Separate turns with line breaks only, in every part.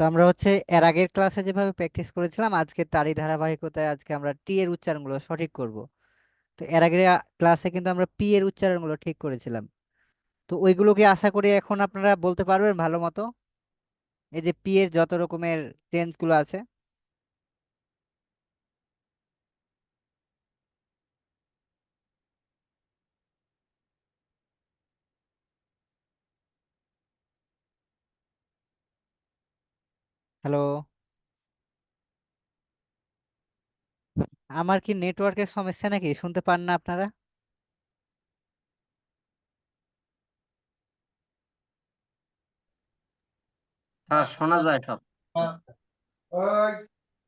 তো আমরা হচ্ছে এর আগের ক্লাসে যেভাবে প্র্যাকটিস করেছিলাম, আজকে তারই ধারাবাহিকতায় আজকে আমরা টি এর উচ্চারণগুলো সঠিক করব। তো এর আগের ক্লাসে কিন্তু আমরা পি এর উচ্চারণগুলো ঠিক করেছিলাম। তো ওইগুলোকে আশা করি এখন আপনারা বলতে পারবেন ভালো মতো। এই যে পি এর যত রকমের চেঞ্জগুলো আছে। হ্যালো? আমার কি নেটওয়ার্কের সমস্যা নাকি? শুনতে পান না আপনারা?
হ্যাঁ শোনা যায় সব।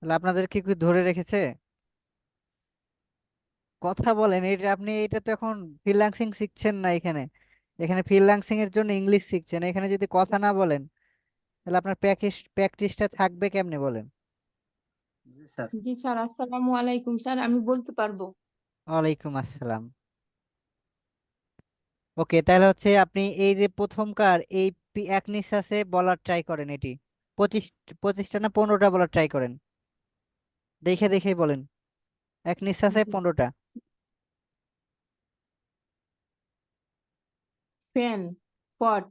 তাহলে আপনাদের কি কি ধরে রেখেছে? কথা বলেন এটা আপনি এটা তো এখন ফ্রিল্যান্সিং শিখছেন না এখানে। এখানে ফ্রিল্যান্সিং এর জন্য ইংলিশ শিখছেন। এখানে যদি কথা না বলেন তাহলে আপনার প্র্যাকটিস প্র্যাকটিসটা থাকবে কেমনে বলেন?
জি স্যার।
আসসালামু আলাইকুম স্যার আমি বলতে পারব।
ওয়ালাইকুম আসসালাম। ওকে তাহলে হচ্ছে আপনি এই যে প্রথমকার এই এক নিঃশ্বাসে বলার ট্রাই করেন এটি। পঁচিশ পঁচিশটা না পনেরোটা বলার ট্রাই করেন। দেখে দেখে বলেন। এক নিঃশ্বাসে পনেরোটা।
ফ্যান পট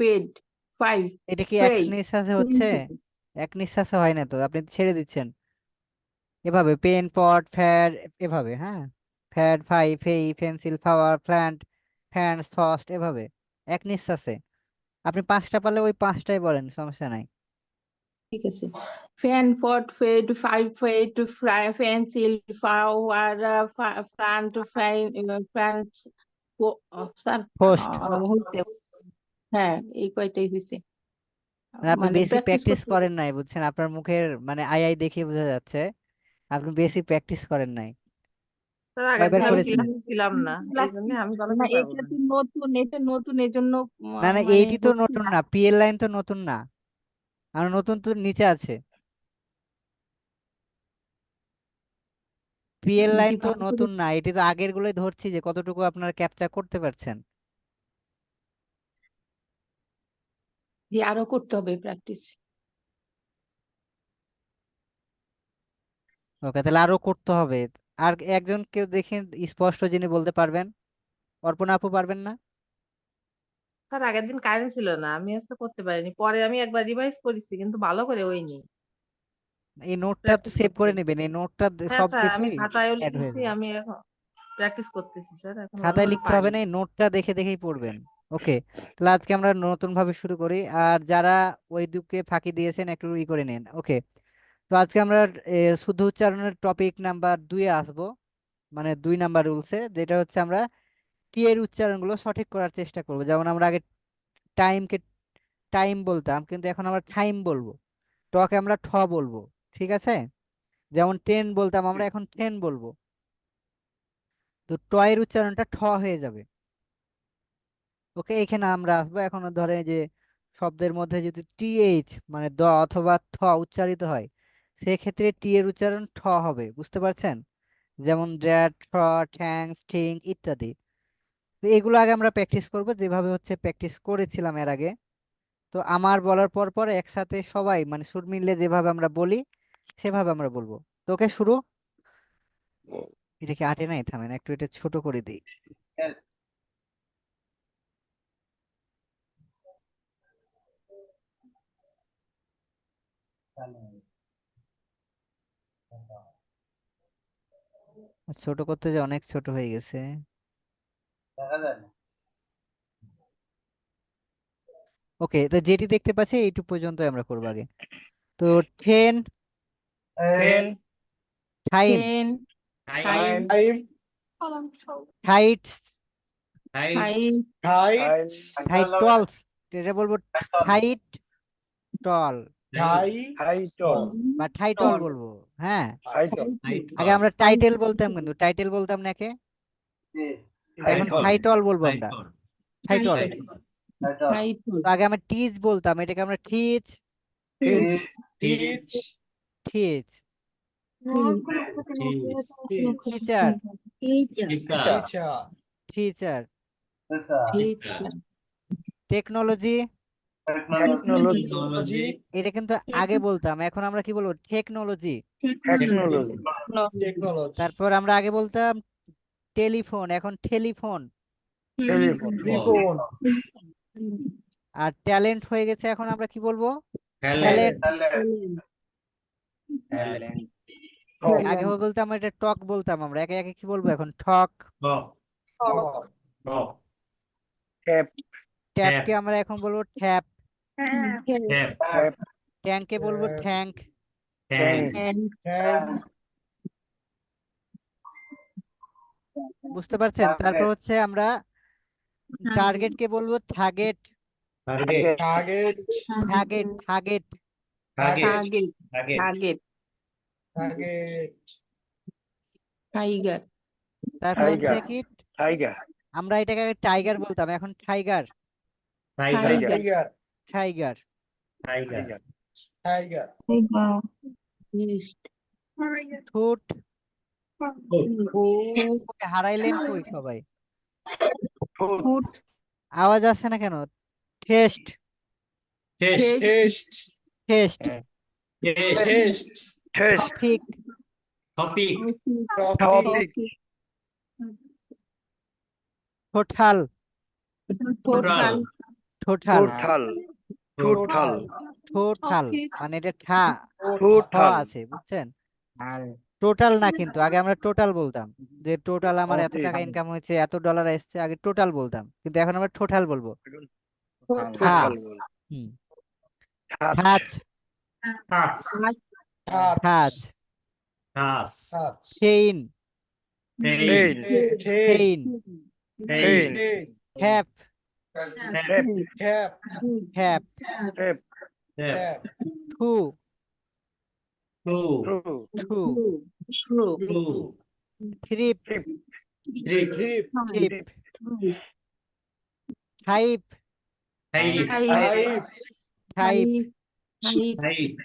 পেড। ফাইভ
এটা কি এক নিঃশ্বাসে হচ্ছে? এক নিঃশ্বাসে হয় না তো আপনি ছেড়ে দিচ্ছেন। এভাবে পেন পট ফ্যাড এভাবে হ্যাঁ? Fad fie fay pencil flower plant fans fast এভাবে এক নিঃশ্বাসে। আপনি পাঁচটা পারলে ওই পাঁচটাই বলেন সমস্যা নাই।
ঠিক আছে। Fan pot fed five fed fry pencil flower front front sir
Post.
হ্যাঁ এই কয়টাই হয়েছে
মানে আপনি
মানে
বেশি প্র্যাকটিস
করতে-
করেন নাই বুঝছেন? আপনার মুখের মানে আই আই দেখে বোঝা যাচ্ছে আপনি বেশি প্র্যাকটিস করেন নাই।
স্যার আগের
কয়বার
আমি
করেছিলেন?
ক্লাসে ছিলাম না এই জন্য আমি ভালো
না
করে পারব
এটা
না।
তো নতুন এটা নতুন
না না
মানে
এইটি তো নতুন
না।
না পি এর লাইন তো নতুন না। আর নতুন তো নিচে আছে। পি এর লাইন তো
করে-
নতুন না এটি তো আগের গুলোই ধরছি যে কতটুকু আপনারা ক্যাপচার করতে পারছেন।
জি আরও করতে হবে প্র্যাকটিস
ওকে তাহলে আরও করতে হবে। আর একজন কেউ দেখেন স্পষ্ট যিনি বলতে পারবেন? অর্পণা আপু পারবেন না?
স্যার আগের দিন কারেন্ট ছিল না আমি আজকে করতে পারিনি। পরে আমি একবার রিভাইজ করেছি কিন্তু ভালো করে হয়নি।
এই নোটটা তো সেভ করে। নেবেন এই নোটটা
হ্যাঁ
সব
স্যার আমি
কিছুই
খাতায়ও
অ্যাড হয়ে
লিখেছি
যাবে।
আমি এখন প্র্যাকটিস করতেছি স্যার এখন
খাতায় লিখতে হবে না এই নোটটা দেখে দেখেই পড়বেন। ওকে তাহলে আজকে আমরা নতুন ভাবে শুরু করি। আর যারা ওই দিকে ফাঁকি দিয়েছেন একটু ই করে নেন। ওকে তো আজকে আমরা শুদ্ধ উচ্চারণের টপিক নাম্বার দুইয়ে আসব। মানে দুই নাম্বার রুলসে যেটা হচ্ছে আমরা টি এর উচ্চারণগুলো সঠিক করার চেষ্টা করব। যেমন আমরা আগে টাইমকে টাইম বলতাম কিন্তু এখন আমরা টাইম বলব। টকে আমরা ঠ বলব ঠিক আছে? যেমন ট্রেন বলতাম আমরা এখন ট্রেন বলব। তো টয়ের উচ্চারণটা ঠ হয়ে যাবে। ওকে এখানে আমরা আসব। এখন ধরেন যে শব্দের মধ্যে যদি টিএইচ মানে দ অথবা থ উচ্চারিত হয় সেক্ষেত্রে টি এর উচ্চারণ ঠ হবে বুঝতে পারছেন? যেমন ড্যাট ঠ ঠ্যাংস ঠিং ইত্যাদি। তো এগুলো আগে আমরা প্র্যাকটিস করব যেভাবে হচ্ছে প্র্যাকটিস করেছিলাম এর আগে। তো আমার বলার পর পর একসাথে সবাই মানে সুর মিললে যেভাবে আমরা বলি সেভাবে আমরা বলব। তো ওকে শুরু? এটা কি আটে নাই? থামেন একটু এটা ছোট করে দিই। ছোট করতে যে অনেক ছোট হয়ে গেছে। ওকে তো যেটি দেখতে পাচ্ছি এইটুকু পর্যন্ত আমরা করব আগে। তো
train
time
ten
Time.
Heights
height talls এটা বলব হাইট টল
Title.
বা টাইটল বলব হ্যাঁ। আগে আমরা টাইটেল বলতাম কিন্তু টাইটেল বলতাম না কে এখন টাইটল বলব আমরা। টাইটল আগে আমরা টিচ বলতাম এটাকে আমরা teach
Teach.
Teach teacher
Teacher.
Teacher technology
Technology.
এটা কিন্তু আগে বলতাম এখন আমরা কি বলব? টেকনোলজি.
Technology.
তারপর আমরা আগে বলতাম টেলিফোন এখন টেলিফোন. আর ট্যালেন্ট হয়ে গেছে এখন আমরা কি বলব? ট্যালেন্ট আগে বলতাম এটা টক বলতাম আমরা একে একে কি বলব এখন? ঠক
Tap.
ট্যাপকে আমরা এখন বলব? ট্যাপ. ট্যাঙ্কে বলব. ট্যাঙ্ক. বুঝতে পারছেন? তারপর হচ্ছে আমরা টার্গেটকে বলব? Target
Target.
Target target
target target
Target.
Tiger
তারপর হচ্ছে
Tiger.
কি?
Tiger.
আমরা এটাকে টাইগার বলতাম এখন tiger
tiger
Tiger.
Tiger
Tiger. Tiger.
ঠোঁট ওকে হারাইলেন কই সবাই. আওয়াজ আসছে না কেন? টেস্ট. Test
Taste. Taste.
ঠিক
Topic.
Total
total
total Total.
Total মানে এটা ঠা। ঠ আছে বুঝছেন? টোটাল না কিন্তু আগে আমরা টোটাল বলতাম। যে টোটাল আমার এত টাকা ইনকাম হয়েছে এত ডলার এসেছে আগে টোটাল বলতাম। কিন্তু এখন আমরা টোটাল বলব। Chain
hap
Cap,
cap,
cap,
cap,
cap,
Tap.
two,
Two. Two.
two,
Two.
trip,
Three.
Three.
trip,
type, Eight.
Five.
type,
Eight.
type,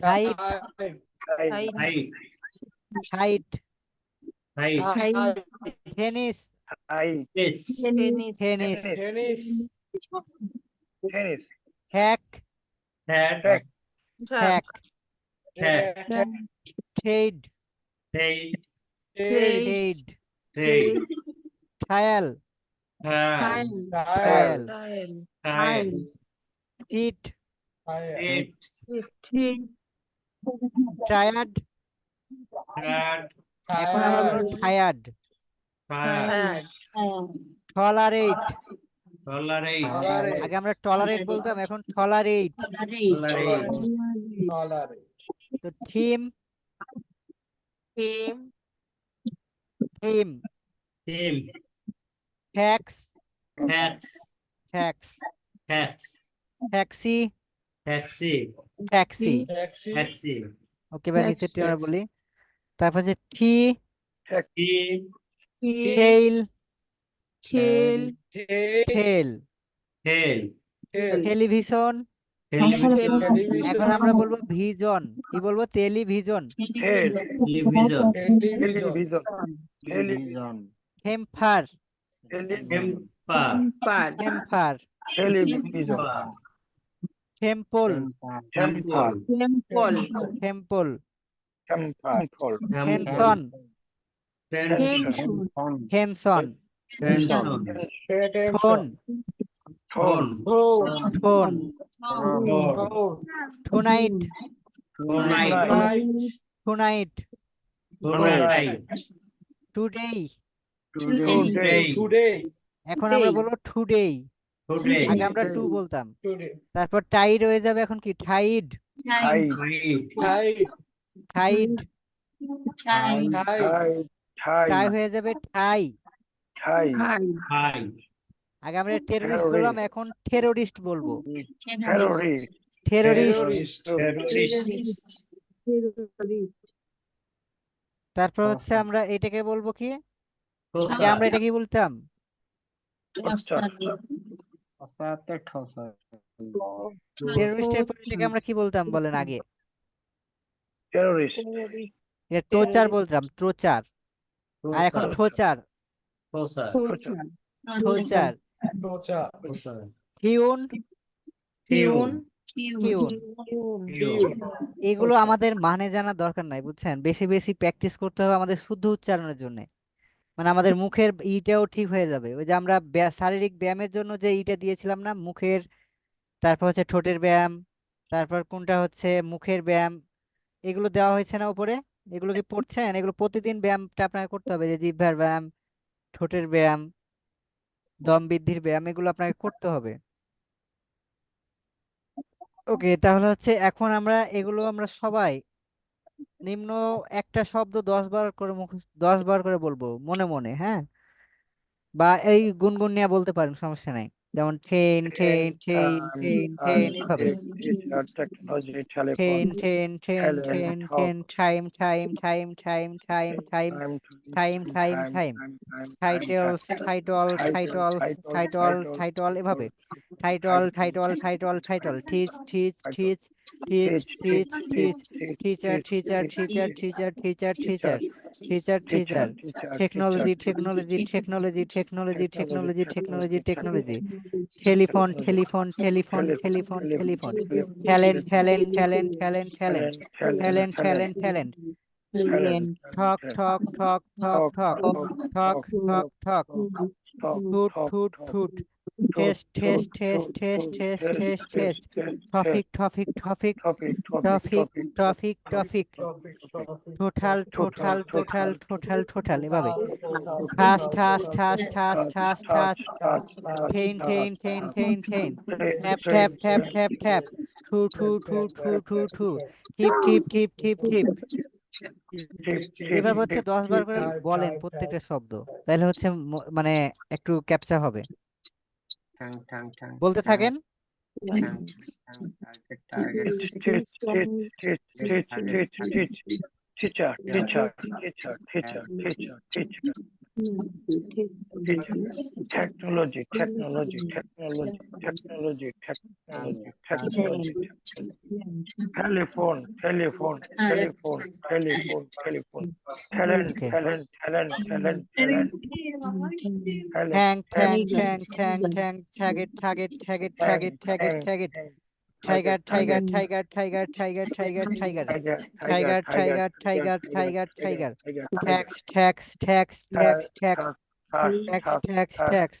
Five.
Eight.
height,
Eight.
tennis, Height tennis Five.
Tennis
tennis
Tennis. Tennis.
Hack
Track.
Hack
Track.
Trade
trade
trade trial
time
trial
time
fit
Five.
Tired এখন আমরা বলবো tired tolerate আগে আমরা tolerate বলতাম এখন tolerate তো theme
team
theme theme tax tax taxi
taxi
Taxi. Okay এবার নিচে
Taxi,
আমরা বলি। তারপর যে T
Taxi.
Tail
Tail.
Tail
Tail.
Television
Television.
এখন আমরা বলব ভিজন কি বলব television
Tail.
Television.
Television. Television.
Temper
Television.
পার
temper
Television. Temple
Temple.
Temple.
Henson. Tonight
Tonight.
Today
Today. Today.
এখন আমরা বলব টুডেই আগে আমরা টু বলতাম। তারপর টাইড হয়ে যাবে এখন কি?
Tide. Tide. Tide
tie
Tide.
হয়ে যাবে ঠাই।
Tide.
হাই
আগে আমরা টেররিস্ট বললাম এখন টেররিস্ট বলব.
Terrorist Terrorist.
তারপর হচ্ছে আমরা এটাকে বলব কি? আমরা এটা কি বলতাম? টেররিস্টের পর এটাকে আমরা কি বলতাম বলেন আগে. এটা টোচার বলতাম টোচার। আর এখন ঠোচার এগুলো আমাদের মানে জানা দরকার নাই বুঝছেন? বেশি বেশি প্র্যাকটিস করতে হবে আমাদের শুদ্ধ উচ্চারণের জন্য। মানে আমাদের মুখের ইটাও ঠিক হয়ে যাবে। ওই যে আমরা শারীরিক ব্যায়ামের জন্য যে ইটা দিয়েছিলাম না মুখের তারপর হচ্ছে ঠোঁটের ব্যায়াম তারপর কোনটা হচ্ছে মুখের ব্যায়াম এগুলো দেওয়া হয়েছে না উপরে? এগুলো কি পড়ছেন? এগুলো প্রতিদিন ব্যায়ামটা আপনাকে করতে হবে, যে জিহ্বার ব্যায়াম, ঠোঁটের ব্যায়াম, দম বৃদ্ধির ব্যায়াম, এগুলো আপনাকে করতে হবে। ওকে, তাহলে হচ্ছে এখন আমরা এগুলো আমরা সবাই নিম্ন একটা শব্দ দশ বার করে মুখস্থ, দশ বার করে বলব, মনে মনে হ্যাঁ? বা এই গুনগুন নিয়ে বলতে পারেন, সমস্যা নাই। যেমন train train train train train এভাবে
technology telephone
train train train
talent,
train
talk,
train time time time time time time time time time titles title titles title title এভাবে title title title title teach teach teach teach teach teach teacher teacher teacher teacher teacher teacher teacher teacher technology technology technology technology technology technology technology telephone telephone telephone telephone telephone talent talent talent talent talent talent talent talent talk talk talk talk talk talk talk talk tooth tooth tooth test test test test test test test topic topic topic topic topic topic total total total total total এভাবে। Touch touch touch touch touch touch train train train train train tap tap tap tap tap true true true true true true tip tip tip tip tip এভাবে হচ্ছে দশ বার করে বলেন প্রত্যেকটা শব্দ। তাহলে হচ্ছে মানে একটু ক্যাপচা হবে। বলতে থাকেন
target target
teacher teacher teacher teacher teacher teacher teacher, technology technology technology technology technology technology. Telephone telephone telephone telephone telephone. Talent talent talent talent talent.
Tag tag tag tag tag it tag it tag it tag it tag it tag it
tiger,
tiger, tiger, tiger, tiger,
tiger, tiger,
tiger, tiger, tiger, tiger, tiger, tiger, tax, tax, tax, tax, tax, tax, tax, tax, tax,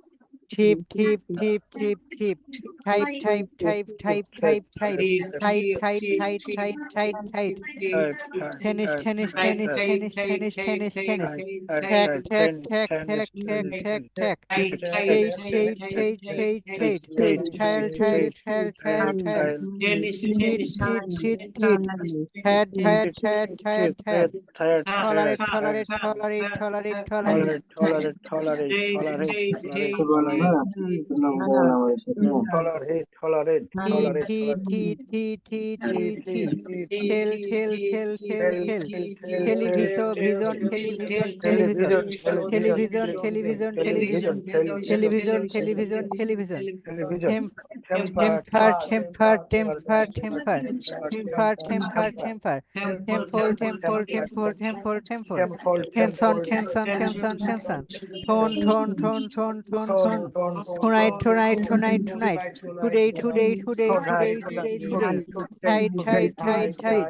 type type type type type type type type type type type type. tight tight tight tight tight tennis tennis tennis tennis tennis tennis tennis tack tack tack tack tack tack tack trade trade trade trade trade trail trail trail trail trail tennis tennis tennis head head head head head
tolerate tolerate tolerate tolerate tolerate tolerate tolerate
tolerate tolerate, tolerate, tolerate. Tell, tell, tell, tell, tell. Television, vision, television, television, television, television, television, television, television, television. Temper, temper, temper, temper, temper, temper, temper. Temple, temple, temple, temple, temple. Tension, tension, tension, tension. Tone, tone, tone, tone, tone, tone. Tonight, tonight, tonight, tonight. Today, today, today, today, today, today. Tight, tight, tight, tight.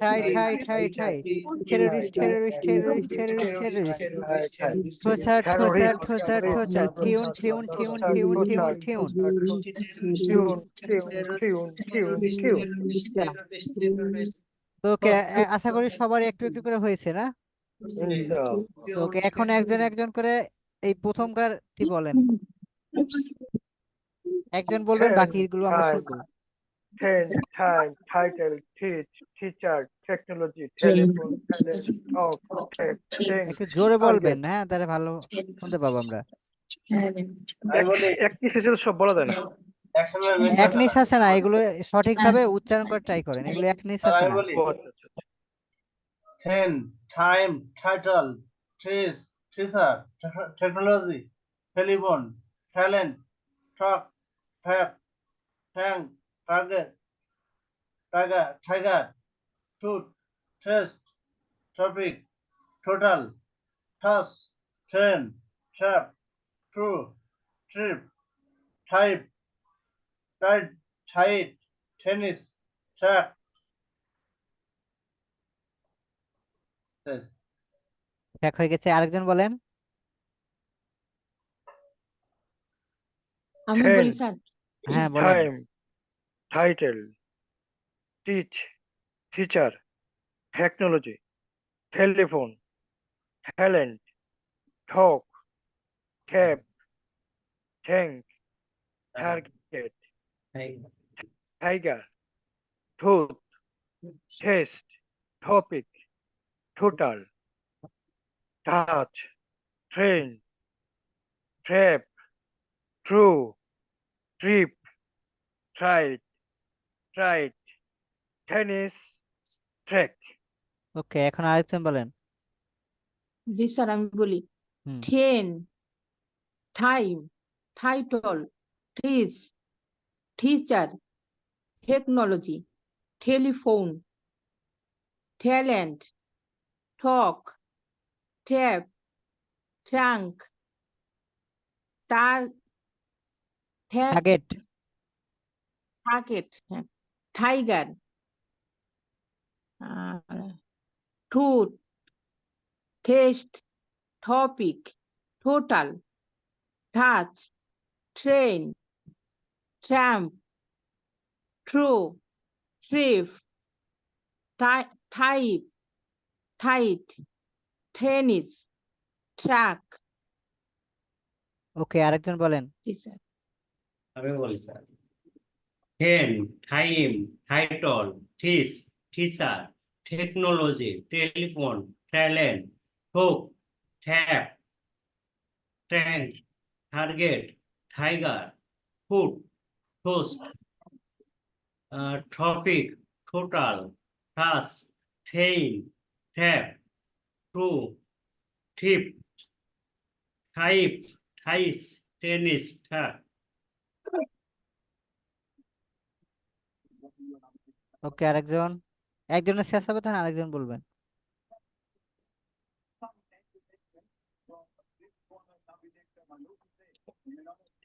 Tight, tight, tight, tight. Terrorist, terrorist, terrorist, terrorist, terrorist. Torture, torture, torture, torture. Tune, tune, tune, tune, tune, tune. Okay আশা করি সবার একটু একটু করে হয়েছে না ওকে এখন একজন একজন করে এই প্রথমকারটি বলেন একজন বলবেন
বাকি
এগুলো আমরা শুনব।
ten time title teach teacher technology telephone oh
একটু জোরে বলবেন হ্যাঁ তাহলে ভালো শুনতে পাবো আমরা।
এক নিঃশ্বাসে সব বলা যায় না।
এক নিঃশ্বাসে না এগুলো সঠিকভাবে উচ্চারণ করে ট্রাই করেন এগুলো এক নিঃশ্বাসে না।
আচ্ছা, আচ্ছা, আচ্ছা।
ten time title teach teacher technology telephone talent, talk, tap, tank, target, tiger, tiger, tooth, test, topic, total, task, train, trap, true, trip, type, tide, tide, tennis, track. শেষ।
হয়ে গেছে আরেকজন বলেন
আমি
Ten.
বলি স্যার
হ্যাঁ বলেন
time, title, teach, teacher, technology, telephone, talent, talk, tap, tank, target, tiger, tooth, test, topic, total, touch, train, trap, true, trip, tried, tried, tennis, track.
ওকে এখন আরেকজন বলেন।
জি স্যার আমি বলি।
হুম।
Ten time title teach teacher technology telephone talent talk tap trunk টার
target
target tiger tooth test topic total touch train trump true trip type tight tennis truck
okay আরেকজন বলেন।
Sir ten time, title teach teacher, technology, telephone, talent, হোক, tap, tank, target, tiger food toast topic total touch train tap, true, tip, type, ties, tennis tap
okay আরেকজন একজনের শেষ হবে তখন আরেকজন বলবেন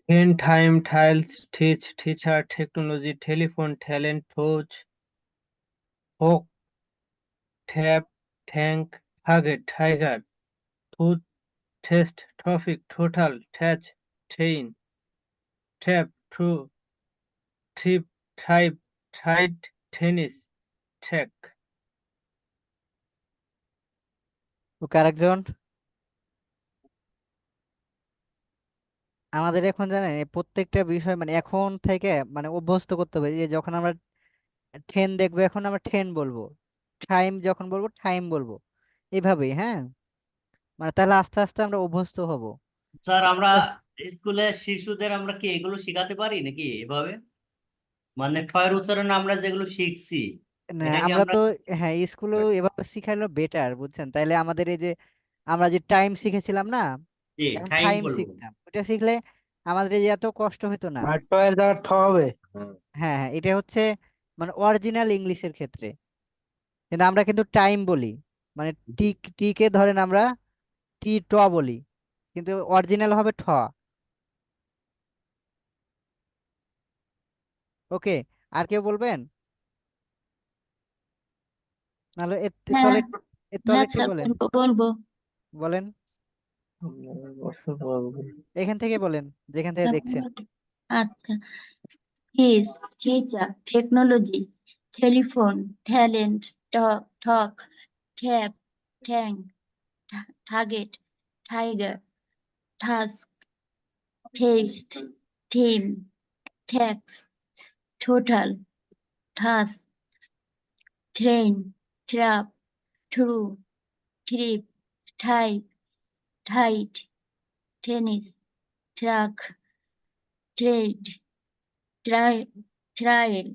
Ten, time, tiles, teach, teacher, technology, telephone, talent, torch, hook, tap, tank, target, tiger, tooth, test, topic, total, touch, chain, tap, true, trip, type, tide, tennis, track.
ওকে আরেকজন আমাদের এখন জানেন প্রত্যেকটা বিষয় মানে এখন থেকে মানে অভ্যস্ত করতে হবে যে যখন আমরা ঠেন দেখব এখন আমরা ঠেন বলব। টাইম যখন বলব টাইম বলব। এভাবেই হ্যাঁ? মানে তাহলে আস্তে আস্তে আমরা অভ্যস্ত হব।
স্যার আমরা স্কুলে শিশুদের আমরা কি এগুলো শেখাতে পারি নাকি এভাবে? মানে ঠয়ের উচ্চারণ আমরা যেগুলো শিখছি
না
এটা কি
আমরা
আমরা
তো হ্যাঁ স্কুলেও এভাবে শিখাইলো বেটার বুঝছেন? তাইলে আমাদের এই যে আমরা যে টাইম শিখেছিলাম না
জি
এখন
টাইম
টাইম
বলব।
শিখতাম। ওটা শিখলে আমাদের এই যে এত কষ্ট হতো না।
আর টয়ের জায়গায় ঠ হবে।
হ্যাঁ হ্যাঁ এটা হচ্ছে মানে অরিজিনাল ইংলিশের ক্ষেত্রে। কিন্তু আমরা কিন্তু টাইম বলি। মানে টি টিকে ধরেন আমরা টি ট বলি। কিন্তু অরিজিনাল হবে ঠ। ওকে আর কেউ বলবেন? নাহলে এর
হ্যাঁ,
তলে এর তলে
হ্যাঁ
বলেন।
বলব বলব।
বলেন। এখান থেকে বলেন যেখান থেকে দেখছেন।
আচ্ছা technology telephone talent talk talk tap tank target tiger task test team tax total task train trap true trip type tight tennis truck trade, try, trial,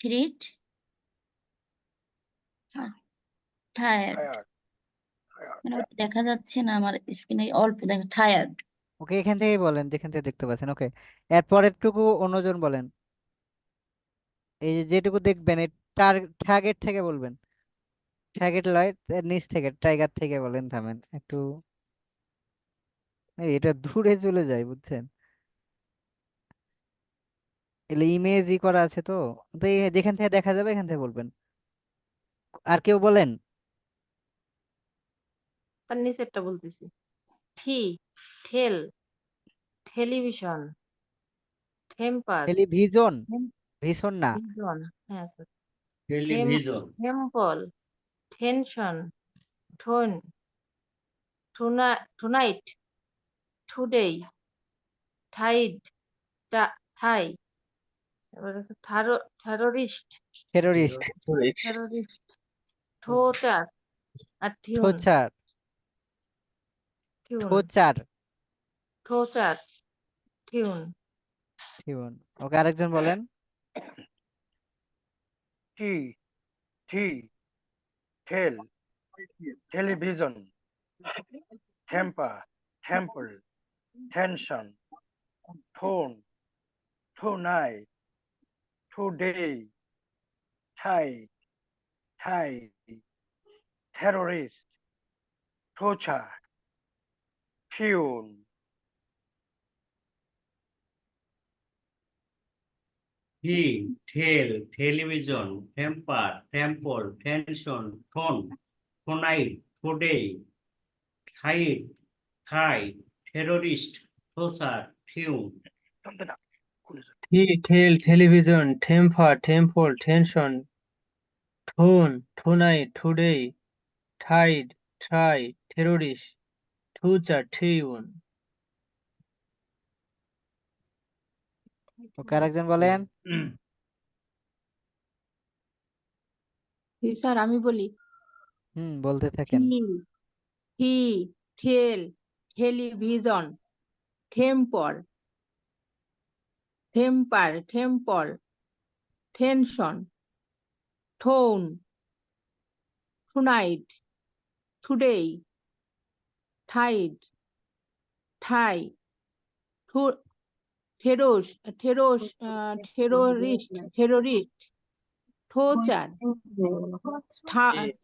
treat,
tired
মানে দেখা যাচ্ছে না আমার স্ক্রিনে অল্প দেখা টায়ার্ড
ওকে এখান থেকেই বলেন যেখান থেকে দেখতে পাচ্ছেন ওকে এরপরেরটুকু অন্যজন বলেন। এই যে যেটুকু দেখবেন এই টার্গেট থেকে বলবেন। টার্গেট লয় এর নিচ থেকে টাইগার থেকে বলেন থামেন একটু এটা দূরে চলে যায় বুঝছেন? এলে ইমেজ ই করা আছে তো তো যেখান থেকে দেখা যাবে এখান থেকে বলবেন। আর কেউ বলেন?
তার নিচেরটা বলতেছি। ঠি ঠেল টেলিভিশন টেম্পার
টেলিভিশন। ভীষণ না?
ভিজন হ্যাঁ sir television temple tension tone tonight today tide হচ্ছে টেরোরিস্ট
টেরোরিস্ট
টেরোরিস্ট ঠোচার আর torture.
Torture.
Torture tune
tune okay আরেকজন বলেন।
T T tell television temper temple tension tone tonight today Thai Thai terrorist torture tune
he tail television temper temple tension tone tonight today
height tie terrorist torture a-
T- tail television temper temple tension tone tonight today, tide, try, terrorist future tune
okay আরেকজন বলেন।
Sir আমি বলি।
Hmm বলতে থাকেন।
হি tail television temper temper temple tension tone tonight today tide tie terrors terrors terrorist terrorist torture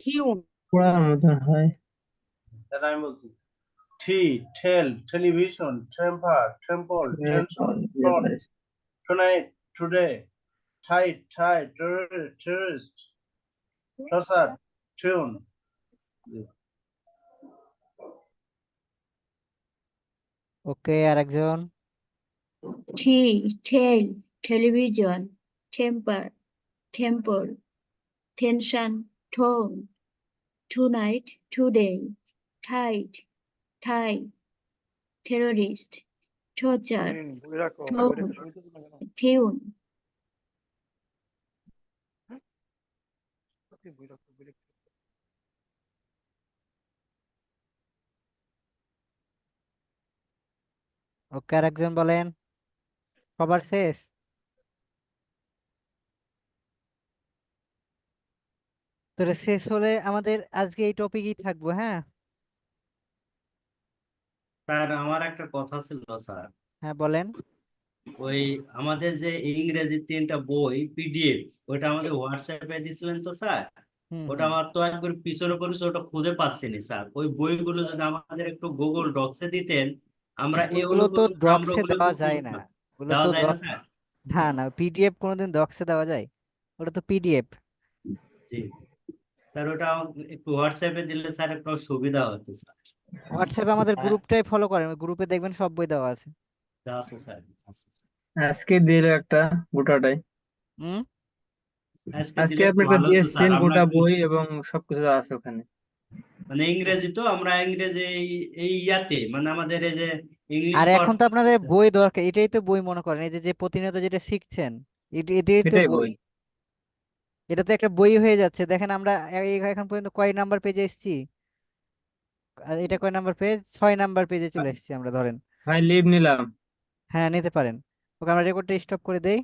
tune
পড়ার মতন হয়
তাহলে আমি বলছি T tail television temper temple tension tone tonight today tight tie terrorist torture tune
okay আরেকজন
T
হুম, বই রাখো,
ঠোন।
বই রেখে শুনতেছি না কেন?
টিউন
তুই বই রাখো, বই রেখে-
ওকে আরেকজন বলেন সবার শেষ তো শেষ হলে আমাদের আজকে এই টপিকই থাকব হ্যাঁ?
স্যার আমার একটা কথা ছিল স্যার।
হ্যাঁ বলেন।
ওই আমাদের যে ইংরেজি তিনটা বই পিডিএফ ওটা আমাদের হোয়াটসঅ্যাপে দিছিলেন তো স্যার? ওটা আমার তো একবার পিছনে পড়েছে ওটা খুঁজে পাচ্ছি না স্যার। ওই বইগুলো যদি আমাদের একটু গুগল ডক্সে দিতেন আমরা
এগুলো তো ডক্সে দেওয়া যায় না। ওগুলো
দেওয়া
তো
যায় না স্যার?
না না পিডিএফ কোনোদিন ডক্সে দেওয়া যায়? ওটা তো পিডিএফ
জি। স্যার ওটা একটু হোয়াটসঅ্যাপে দিলে স্যার একটু সুবিধা হতো স্যার।
হোয়াটসঅ্যাপে আমাদের
হ্যাঁ।
গ্রুপটাই ফলো করেন ওই গ্রুপে দেখবেন সব বই দেওয়া আছে।
আছে স্যার আছে স্যার।
আজকে দিল একটা গোটাটাই।
হুম?
আজকে
আজকে
দিলে
আপনি
একটু
একটা
ভালো হতো
দিয়েছেন
স্যার আমরা
গোটা
একটু-
বই এবং সবকিছু আছে ওখানে।
মানে ইংরেজি তো আমরা ইংরেজি এই- ইয়াতে মানে আমাদের এই যে ইংলিশ
আর এখন তো আপনাদের বই দরকার এটাই তো বই মনে করেন এই যে যে প্রতিনিয়ত যেটা শিখছেন এটাই তো
সেটাই
বই।
বই।
এটা তো একটা বই হয়ে যাচ্ছে দেখেন আমরা এ- এখন পর্যন্ত কয় নাম্বার পেজে এসেছি? আর এটা কয় নাম্বার পেজ ছয় নাম্বার পেজে চলে এসেছি আমরা ধরেন।
ভাই লিভ নিলাম।
হ্যাঁ নিতে পারেন। ওকে আমরা রেকর্ডটা স্টপ করে দেই।